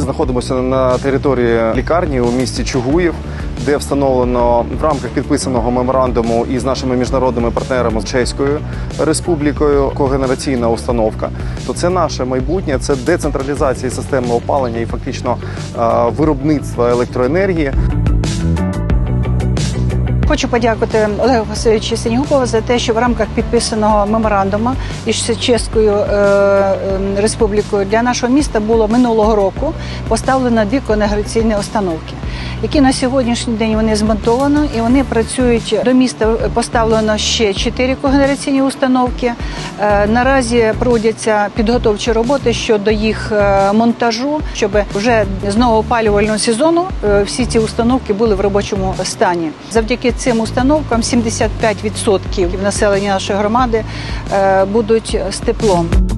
знаходимося на території лікарні у місті Чугуїв, де встановлено в рамках підписаного меморандуму із нашими міжнародними партнерами з Чеською Республікою когенераційна установка. То це наше майбутнє, це децентралізація системи опалення і фактично е, виробництва електроенергії. Хочу подякувати Олегу Васильовичу Синігупову за те, що в рамках підписаного меморандуму із Чеською е, е, республікою для нашого міста було минулого року поставлено дві конеграційні установки, які на сьогоднішній день вони змонтовано і вони працюють до міста. Поставлено ще чотири когенераційні установки. Е, наразі проводяться підготовчі роботи щодо їх е, монтажу, щоб вже з нового опалювального сезону е, всі ці установки були в робочому стані. Завдяки цим установкам 75% населення нашої громади будуть з теплом.